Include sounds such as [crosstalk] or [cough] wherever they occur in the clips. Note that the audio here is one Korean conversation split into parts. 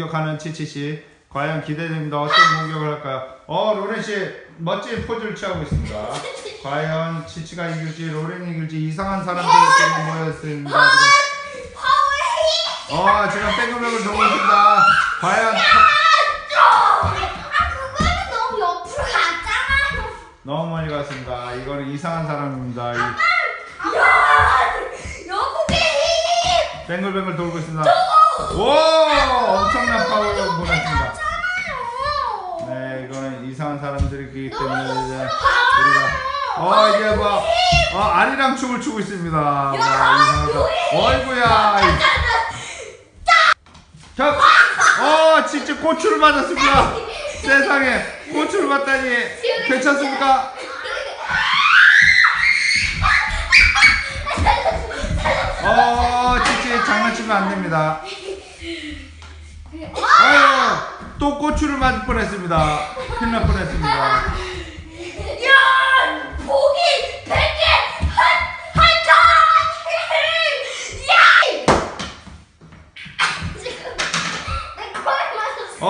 공격하는 치치씨 과연 기대됩니다. 어떤 공격을 할까요? 어 로렌씨 멋진 포즈를 취하고 있습니다. 과연 치치가 이길지 로렌이 이길지 이상한 사람들이 지금 모였습니다. 지금. 어 지금 뺑글뺑글 돌고 있습니다. 과연 아 그거는 너무 옆으로 갔잖아요. 너무 많이 갔습니다. 이거는 이상한 사람입니다. 이야 영국의 힘. 뱅글뱅글 돌고 있습니다. 오 엄청난 파워를 보냈습니다. 네 이거는 이상한 사람들이기 때문에 이제 우리가 어 이제 뭐 어, 아리랑 춤을 추고 있습니다. 뭐, 이상한 사- 어이구야. 자, 어 진짜 고추를 맞았습니다. 세상에 고추를 맞다니 괜찮습니까? 어 장난치면 안 됩니다. 아유 또 고추를 맞을 뻔했습니다. 큰일 날 뻔했습니다. 야 보기 백개 한한장 야. 지금 내 코에 맞았어. 어.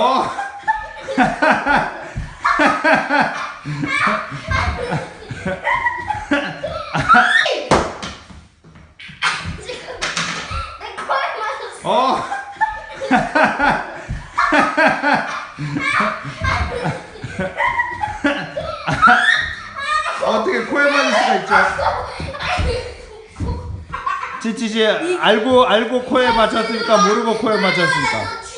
[laughs] [laughs] [laughs] 어. 어. [laughs] 어떻게 코에 맞을 수가 있죠? 지치지 알고 알고 코에 맞췄습니까? 모르고 코에 맞췄습니까?